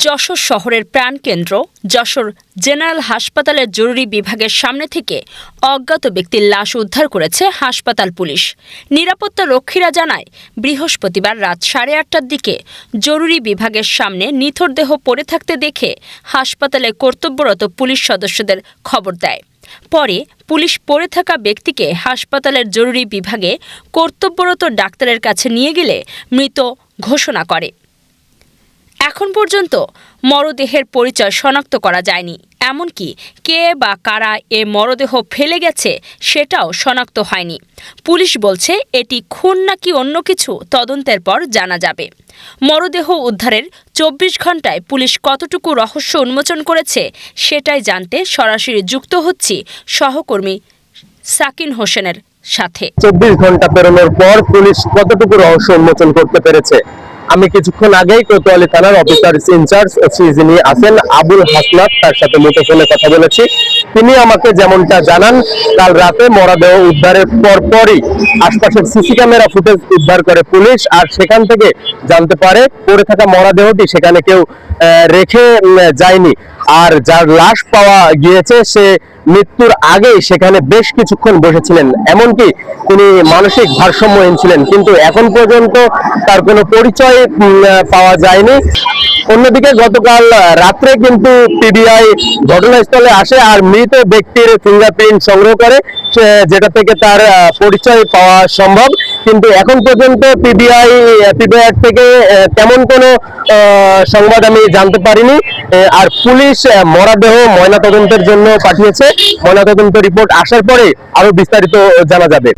যশোর শহরের প্রাণকেন্দ্র, যশোর জেনারেল হাসপাতালের জরুরি বিভাগের সামনে থেকে অজ্ঞাত ব্যক্তির লাশ উদ্ধার করেছে হাসপাতাল পুলিশ। নিরাপত্তা রক্ষীরা জানায়, বৃহস্পতিবার রাত সাড়ে আটটার দিকে জরুরি বিভাগের সামনে নিথর দেহ পড়ে থাকতে দেখে হাসপাতালে কর্তব্যরত পুলিশ সদস্যদের খবর দেয়। পরে পুলিশ পড়ে থাকা ব্যক্তিকে হাসপাতালের জরুরি বিভাগে কর্তব্যরত ডাক্তারের কাছে নিয়ে গেলে মৃত ঘোষণা করে। এখন পর্যন্ত মরদেহের পরিচয় শনাক্ত করা যায়নি। এমনকি কে বা কারা এ মরদেহ ফেলে গেছে সেটাও শনাক্ত হয়নি। পুলিশ বলছে এটি খুন নাকি অন্য কিছু তদন্তের পর জানা যাবে। মরদেহ উদ্ধারের চব্বিশ ঘন্টায় পুলিশ কতটুকু রহস্য উন্মোচন করেছে সেটাই জানতে সরাসরি যুক্ত হচ্ছি সহকর্মী সাকিন হোসেনের সাথে। চব্বিশ ঘণ্টা পেরোনোর পর পুলিশ কতটুকু রহস্য উন্মোচন করতে পেরেছে? আমি কিছুক্ষণ আগেই কোতোয়ালি থানার অফিসার ইনচার্জ যিনি আছেন আবুল হাসনাত, তার সাথে মুঠোফোনে কথা বলেছি। তিনি আমাকে যেমনটা জানান, কাল রাতে মরাদেহ উদ্ধারের পর পরই আশপাশের সিসি ক্যামেরা ফুটেজ উদ্ধার করে পুলিশ আর সেখান থেকে জানতে পারে পড়ে থাকা মরাদেহটি সেখানে কেউ রেখে যায়নি। আর যার লাশ পাওয়া গিয়েছে, সে মৃত্যুর আগে সেখানে বেশ কিছুক্ষণ বসেছিলেন। এমনকি তিনি মানসিক ভারসাম্যহীন ছিলেন। কিন্তু এখন পর্যন্ত তার কোনো পরিচয় পাওয়া যায়নি। অন্যদিকে গতকাল রাত্রে কিন্তু পিবিআই ঘটনাস্থলে আসে আর মৃত ব্যক্তির ফিঙ্গারপ্রিন্ট সংগ্রহ করে যেটা থেকে তার পরিচয় পাওয়া সম্ভব। কিন্তু এখন পর্যন্ত পিবিআই পিবিআই থেকে তেমন কোনো সংবাদ আমি জানতে পারিনি। আর পুলিশ মরদেহ ময়নাতদন্তের জন্য পাঠিয়েছে। ময়নাতদন্ত রিপোর্ট আসার পরে আরও বিস্তারিত জানা যাবে।